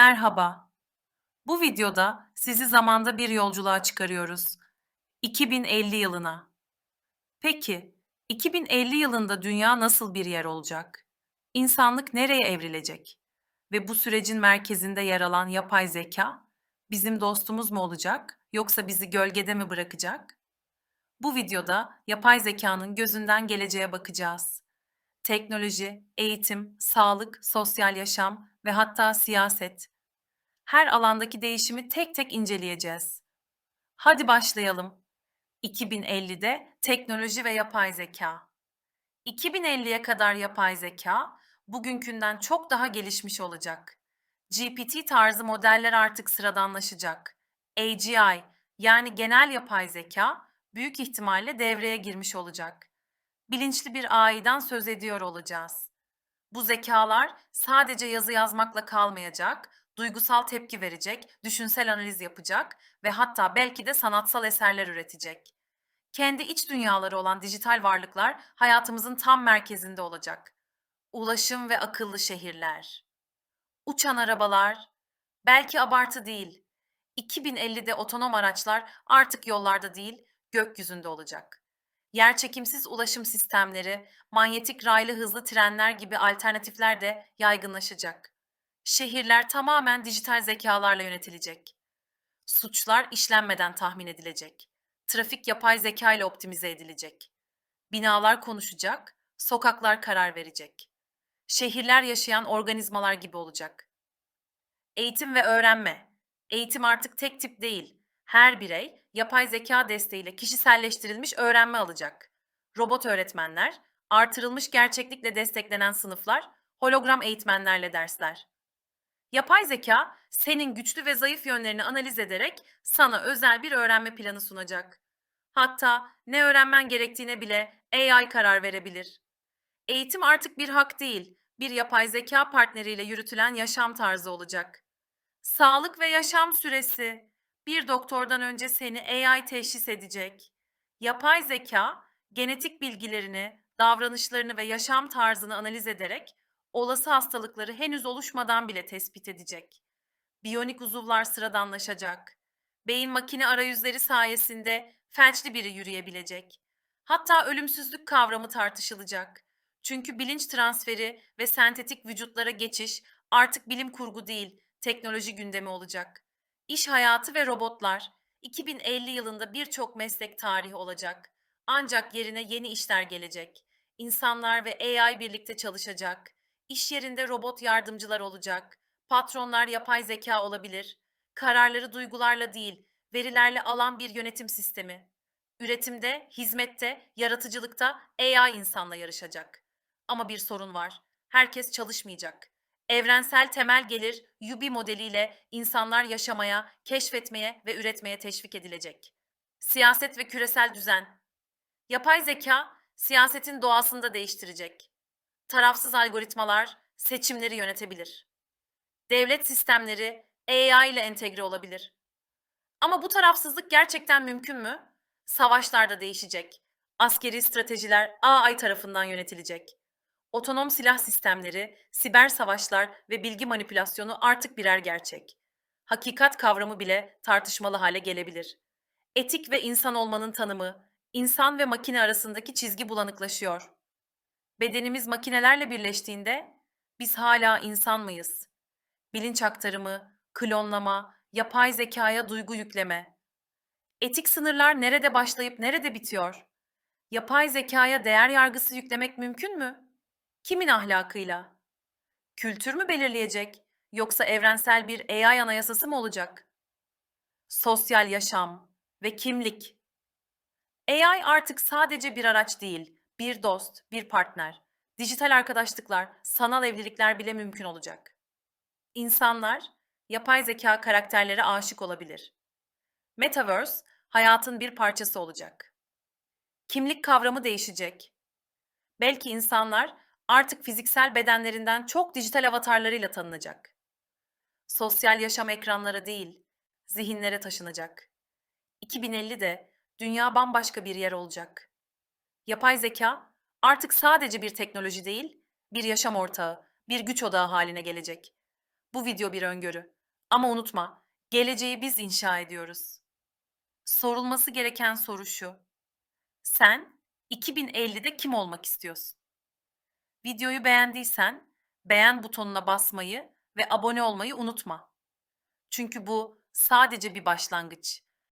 Merhaba. Bu videoda sizi zamanda bir yolculuğa çıkarıyoruz. 2050 yılına. Peki, 2050 yılında dünya nasıl bir yer olacak? İnsanlık nereye evrilecek? Ve bu sürecin merkezinde yer alan yapay zeka bizim dostumuz mu olacak yoksa bizi gölgede mi bırakacak? Bu videoda yapay zekanın gözünden geleceğe bakacağız. Teknoloji, eğitim, sağlık, sosyal yaşam ve hatta siyaset her alandaki değişimi tek tek inceleyeceğiz. Hadi başlayalım. 2050'de teknoloji ve yapay zeka. 2050'ye kadar yapay zeka bugünkünden çok daha gelişmiş olacak. GPT tarzı modeller artık sıradanlaşacak. AGI yani genel yapay zeka büyük ihtimalle devreye girmiş olacak. Bilinçli bir AI'dan söz ediyor olacağız. Bu zekalar sadece yazı yazmakla kalmayacak, duygusal tepki verecek, düşünsel analiz yapacak ve hatta belki de sanatsal eserler üretecek. Kendi iç dünyaları olan dijital varlıklar hayatımızın tam merkezinde olacak. Ulaşım ve akıllı şehirler. Uçan arabalar, belki abartı değil. 2050'de otonom araçlar artık yollarda değil, gökyüzünde olacak. Yerçekimsiz ulaşım sistemleri, manyetik raylı hızlı trenler gibi alternatifler de yaygınlaşacak. Şehirler tamamen dijital zekalarla yönetilecek. Suçlar işlenmeden tahmin edilecek. Trafik yapay zeka ile optimize edilecek. Binalar konuşacak, sokaklar karar verecek. Şehirler yaşayan organizmalar gibi olacak. Eğitim ve öğrenme. Eğitim artık tek tip değil. Her birey yapay zeka desteğiyle kişiselleştirilmiş öğrenme alacak. Robot öğretmenler, artırılmış gerçeklikle desteklenen sınıflar, hologram eğitmenlerle dersler. Yapay zeka senin güçlü ve zayıf yönlerini analiz ederek sana özel bir öğrenme planı sunacak. Hatta ne öğrenmen gerektiğine bile AI karar verebilir. Eğitim artık bir hak değil, bir yapay zeka partneriyle yürütülen yaşam tarzı olacak. Sağlık ve yaşam süresi. Bir doktordan önce seni AI teşhis edecek. Yapay zeka, genetik bilgilerini, davranışlarını ve yaşam tarzını analiz ederek olası hastalıkları henüz oluşmadan bile tespit edecek. Biyonik uzuvlar sıradanlaşacak. Beyin makine arayüzleri sayesinde felçli biri yürüyebilecek. Hatta ölümsüzlük kavramı tartışılacak. Çünkü bilinç transferi ve sentetik vücutlara geçiş artık bilim kurgu değil, teknoloji gündemi olacak. İş hayatı ve robotlar 2050 yılında birçok meslek tarihi olacak. Ancak yerine yeni işler gelecek. İnsanlar ve AI birlikte çalışacak. İş yerinde robot yardımcılar olacak. Patronlar yapay zeka olabilir. Kararları duygularla değil, verilerle alan bir yönetim sistemi. Üretimde, hizmette, yaratıcılıkta AI insanla yarışacak. Ama bir sorun var. Herkes çalışmayacak. Evrensel temel gelir UBI modeliyle insanlar yaşamaya, keşfetmeye ve üretmeye teşvik edilecek. Siyaset ve küresel düzen. Yapay zeka siyasetin doğasını da değiştirecek. Tarafsız algoritmalar seçimleri yönetebilir. Devlet sistemleri AI ile entegre olabilir. Ama bu tarafsızlık gerçekten mümkün mü? Savaşlar da değişecek. Askeri stratejiler AI tarafından yönetilecek. Otonom silah sistemleri, siber savaşlar ve bilgi manipülasyonu artık birer gerçek. Hakikat kavramı bile tartışmalı hale gelebilir. Etik ve insan olmanın tanımı, insan ve makine arasındaki çizgi bulanıklaşıyor. Bedenimiz makinelerle birleştiğinde biz hala insan mıyız? Bilinç aktarımı, klonlama, yapay zekaya duygu yükleme. Etik sınırlar nerede başlayıp nerede bitiyor? Yapay zekaya değer yargısı yüklemek mümkün mü? Kimin ahlakıyla? Kültür mü belirleyecek yoksa evrensel bir AI anayasası mı olacak? Sosyal yaşam ve kimlik. AI artık sadece bir araç değil, bir dost, bir partner. Dijital arkadaşlıklar, sanal evlilikler bile mümkün olacak. İnsanlar yapay zeka karakterlere aşık olabilir. Metaverse hayatın bir parçası olacak. Kimlik kavramı değişecek. Belki insanlar artık fiziksel bedenlerinden çok dijital avatarlarıyla tanınacak. Sosyal yaşam ekranlara değil, zihinlere taşınacak. 2050'de dünya bambaşka bir yer olacak. Yapay zeka artık sadece bir teknoloji değil, bir yaşam ortağı, bir güç odağı haline gelecek. Bu video bir öngörü. Ama unutma, geleceği biz inşa ediyoruz. Sorulması gereken soru şu. Sen 2050'de kim olmak istiyorsun? Videoyu beğendiysen beğen butonuna basmayı ve abone olmayı unutma. Çünkü bu sadece bir başlangıç.